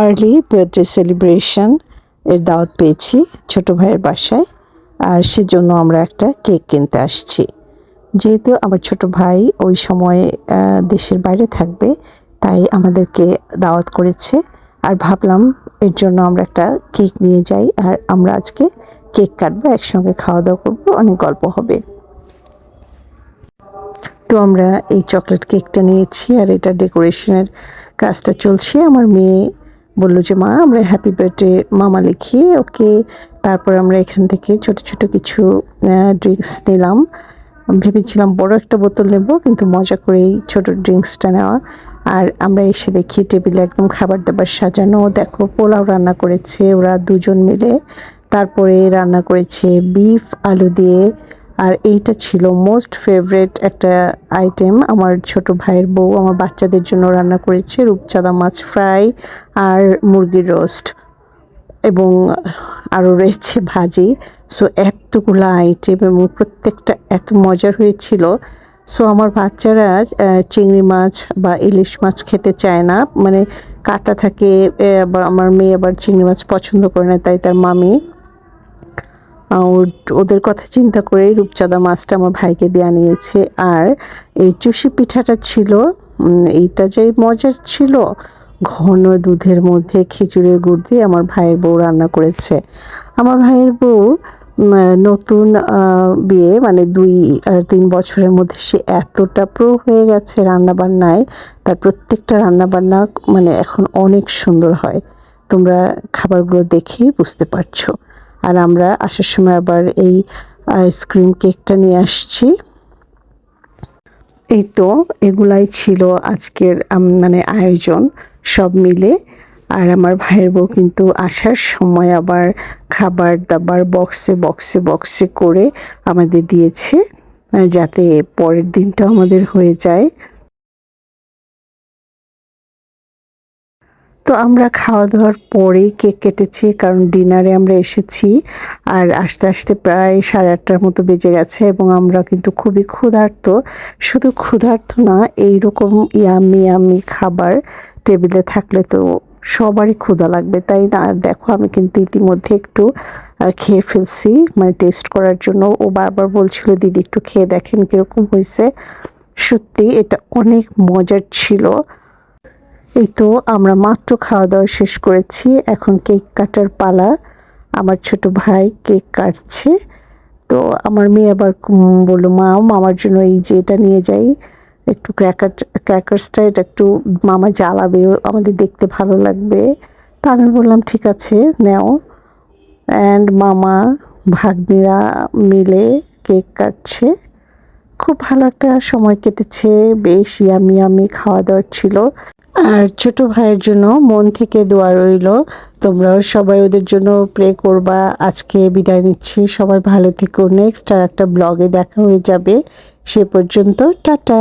Early birthday celebration এর দাওয়াত পেয়েছি ছোট ভাইয়ের বাসায়। আর সেজন্য আমরা একটা কেক কিনতে আসছি। যেহেতু আমার ছোট ভাই ওই সময়ে দেশের বাইরে থাকবে, তাই আমাদেরকে দাওয়াত করেছে। আর ভাবলাম এর জন্য আমরা একটা কেক নিয়ে যাই, আর আমরা আজকে কেক কাটবো, একসঙ্গে খাওয়া দাওয়া করব, অনেক গল্প হবে। তো আমরা এই চকলেট কেকটা নিয়েছি, আর এটা ডেকোরেশনের কাজটা চলছে। আমার মেয়ে বলল যে, মা, আমরা হ্যাপি বার্থডে মামা লিখি, ওকে। তারপর আমরা এখান থেকে ছোট ছোট কিছু ড্রিঙ্কস নিলাম। ভেবেছিলাম বড় একটা বোতল নেব, কিন্তু মজা করেই ছোট ড্রিঙ্কসটা নেওয়া। আর আমরা এসে দেখি টেবিলে একদম খাবার দাবার সাজানো। দেখো, পোলাও রান্না করেছে ওরা দুজন মিলে। তারপরে রান্না করেছে বিফ আলু দিয়ে আর এইটা ছিল মোস্ট ফেভারেট একটা আইটেম আমার ছোট ভাইয়ের বউ আমার বাচ্চাদের জন্য রান্না করেছে, রূপচাঁদা মাছ ফ্রাই আর মুরগির রোস্ট এবং আরও রয়েছে ভাজি। সো এতগুলো আইটেম এবং প্রত্যেকটা এত মজার হয়েছিল। সো আমার বাচ্চারা চিংড়ি মাছ বা ইলিশ মাছ খেতে চায় না। মানে কাটা থাকে আবার আমার মেয়ে আবার চিংড়ি মাছ পছন্দ করে না, তাই তার মামি ওদের কথা চিন্তা করে রূপচাঁদা মাছটা আমার ভাইকে দেওয়া নিয়েছে আর এই চুষি পিঠাটা ছিল এইটা যে মজার ছিল, ঘন দুধের মধ্যে খিচুড়ির গুড় দিয়ে আমার ভাইয়ের বউ রান্না করেছে। আমার ভাইয়ের বউ নতুন বিয়ে মানে দুই আর তিন বছরের মধ্যে সে এতটা প্রো হয়ে গেছে রান্না বান্নায় তার প্রত্যেকটা রান্না বান্না মানে এখন অনেক সুন্দর হয়। তোমরা খাবারগুলো দেখেই বুঝতে পারছ। আর আমরা আসার সময় আবার এই আইসক্রিম কেকটা নিয়ে আসছি। এই তো, এগুলাই ছিল আজকের মানে আয়োজন সব মিলে। আর আমার ভাইয়ের বউ কিন্তু আসার সময় আবার খাবার দাবার বক্সে বক্সে বক্সে করে আমাদের দিয়েছে যাতে পরের দিনটা আমাদের হয়ে যায়। তো আমরা খাওয়া দাওয়ার পরেই কেক কেটেছি, কারণ ডিনারে আমরা এসেছি আর আস্তে আস্তে প্রায় সাড়ে আটটার মতো বেজে গেছে এবং আমরা কিন্তু খুবই ক্ষুধার্ত। শুধু ক্ষুধার্ত না, এইরকম ইয়ামি ইয়ামি খাবার টেবিলে থাকলে তো সবারই ক্ষুধা লাগবে, তাই না? আর দেখো, আমি কিন্তু ইতিমধ্যে একটু খেয়ে ফেলছি মানে টেস্ট করার জন্য। ও বারবার বলছিল, দিদি, একটু খেয়ে দেখেন কীরকম হয়েছে সত্যি, এটা অনেক মজার ছিল। এই তো, আমরা মাত্র খাওয়া দাওয়া শেষ করেছি। এখন কেক কাটার পালা। আমার ছোট ভাই কেক কাটছে। তো আমার মেয়ে আবার বলল, মা, মামার জন্য এই যে এটা নিয়ে যাই। একটু ক্র্যাকার ক্র্যাকার্সটা এটা একটু মামা জ্বালাবে, আমাদের দেখতে ভালো লাগবে। তা আমি বললাম, ঠিক আছে, নেও। অ্যান্ড মামা, ভাগ্নিরা মিলে কেক কাটছে। খুব ভালো একটা সময় কেটেছে। বেশ ইয়ামি আমি খাওয়া দাওয়ার ছিল। আর ছোট ভাইয়ের জন্য মন থেকে দোয়া রইল। তোমরাও সবাই ওদের জন্য প্রে করবা। আজকে বিদায় নিচ্ছি। সবাই ভালো থেকো। নেক্সট আর একটা ব্লগে দেখা হয়ে যাবে। সে পর্যন্ত টাটা।